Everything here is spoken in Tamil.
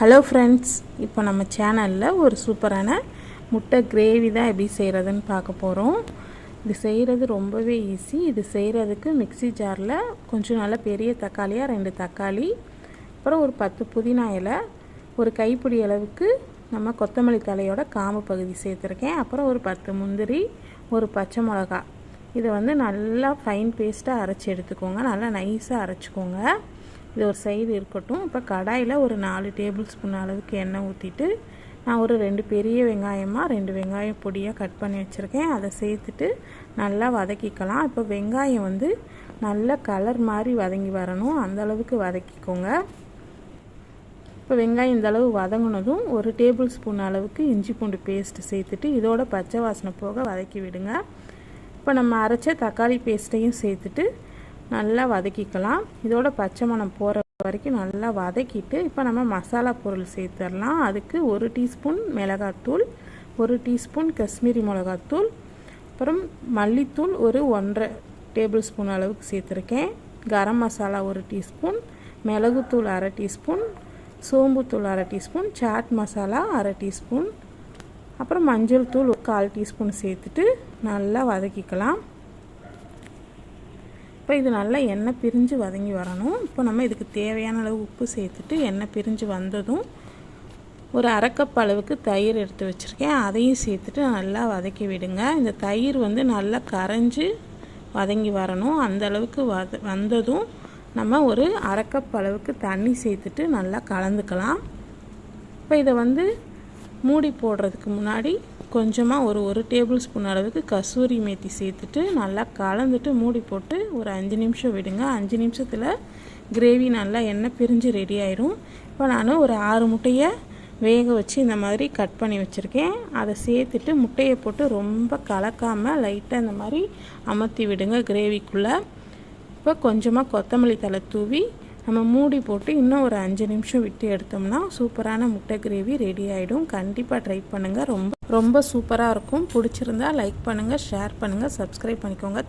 ஹலோ ஃப்ரெண்ட்ஸ் இப்போ நம்ம சேனலில் ஒரு சூப்பரான முட்டை கிரேவி தான் எப்படி செய்கிறதுன்னு பார்க்க போகிறோம் இது செய்கிறது ரொம்பவே ஈஸி இது செய்கிறதுக்கு மிக்ஸி ஜாரில் கொஞ்சம் நல்ல பெரிய தக்காளியாக ரெண்டு தக்காளி அப்புறம் ஒரு பத்து புதினா இலை ஒரு கைப்பிடி அளவுக்கு நம்ம கொத்தமல்லி தலையோட காம்பு பகுதி சேர்த்துருக்கேன். அப்புறம் ஒரு பத்து முந்திரி ஒரு பச்சை மிளகா. இதை வந்து நல்லா ஃபைன் பேஸ்ட்டாக அரைச்சி எடுத்துக்கோங்க. நல்லா நைஸாக அரைச்சிக்கோங்க. இது ஒரு சைடு இருக்கட்டும். இப்போ கடாயில் ஒரு நாலு டேபிள் ஸ்பூன் அளவுக்கு எண்ணெய் ஊற்றிட்டு நான் ஒரு ரெண்டு பெரிய வெங்காயமாக ரெண்டு வெங்காயம் பொடியாக கட் பண்ணி வச்சுருக்கேன். அதை சேர்த்துட்டு நல்லா வதக்கிக்கலாம். இப்போ வெங்காயம் வந்து நல்ல கலர் மாதிரி வதங்கி வரணும். அந்தளவுக்கு வதக்கிக்கோங்க. இப்போ வெங்காயம் இந்த அளவு வதங்கினதும் ஒரு டேபிள் ஸ்பூன் அளவுக்கு இஞ்சி பூண்டு பேஸ்ட்டு சேர்த்துட்டு இதோட பச்சை வாசனை போக வதக்கி விடுங்க. இப்போ நம்ம அரைச்ச தக்காளி பேஸ்ட்டையும் சேர்த்துட்டு நல்லா வதக்கிக்கலாம். இதோட பச்சை மணம் போகிற வரைக்கும் நல்லா வதக்கிட்டு இப்போ நம்ம மசாலா பொருள் சேர்த்துடலாம். அதுக்கு ஒரு டீஸ்பூன் மிளகாத்தூள் ஒரு டீஸ்பூன் காஷ்மீரி மிளகாத்தூள் அப்புறம் மல்லித்தூள் ஒரு ஒன்றரை டேபிள் ஸ்பூன் அளவுக்கு சேர்த்துருக்கேன். கரம் மசாலா ஒரு டீஸ்பூன் மிளகுத்தூள் அரை டீஸ்பூன் சோம்புத்தூள் அரை டீஸ்பூன் சாட் மசாலா அரை டீஸ்பூன் அப்புறம் மஞ்சள் தூள் கால் டீஸ்பூன் சேர்த்துட்டு நல்லா வதக்கிக்கலாம். இப்போ இது நல்லா எண்ணெய் பிரிஞ்சு வதங்கி வரணும். இப்போ நம்ம இதுக்கு தேவையான அளவு உப்பு சேர்த்துட்டு எண்ணெய் பிரிஞ்சு வந்ததும் ஒரு அரைக்கப் அளவுக்கு தயிர் எடுத்து வச்சுருக்கேன். அதையும் சேர்த்துட்டு நல்லா வதக்கி விடுங்க. இந்த தயிர் வந்து நல்லா கரைஞ்சி வதங்கி வரணும். அந்த அளவுக்கு வத வந்ததும் நம்ம ஒரு அரைக்கப் அளவுக்கு தண்ணி சேர்த்துட்டு நல்லா கலந்துக்கலாம். இப்போ இதை வந்து மூடி போடுறதுக்கு முன்னாடி கொஞ்சமாக ஒரு ஒரு டேபிள் ஸ்பூன் அளவுக்கு கசூரி மேத்தி சேர்த்துட்டு நல்லா கலந்துட்டு மூடி போட்டு ஒரு அஞ்சு நிமிஷம் விடுங்க. அஞ்சு நிமிஷத்தில் கிரேவி நல்லா எண்ணெய் பிரிஞ்சு ரெடி ஆயிரும். இப்போ நான் ஒரு ஆறு முட்டையை வேக வச்சு இந்த மாதிரி கட் பண்ணி வச்சுருக்கேன். அதை சேர்த்துட்டு முட்டையை போட்டு ரொம்ப கலக்காமல் லைட்டாக இந்த மாதிரி அமர்த்தி விடுங்க கிரேவிக்குள்ளே. இப்போ கொஞ்சமாக கொத்தமல்லி தலை தூவி நம்ம மூடி போட்டு இன்னும் ஒரு அஞ்சு நிமிஷம் விட்டு எடுத்தோம்னா சூப்பரான முட்டை கிரேவி ரெடி ஆகிடும் கண்டிப்பாக ட்ரை பண்ணுங்கள் ரொம்ப ரொம்ப சூப்பராக இருக்கும். பிடிச்சிருந்தா லைக் பண்ணுங்கள் ஷேர் பண்ணுங்கள் சப்ஸ்கிரைப் பண்ணிக்கோங்க.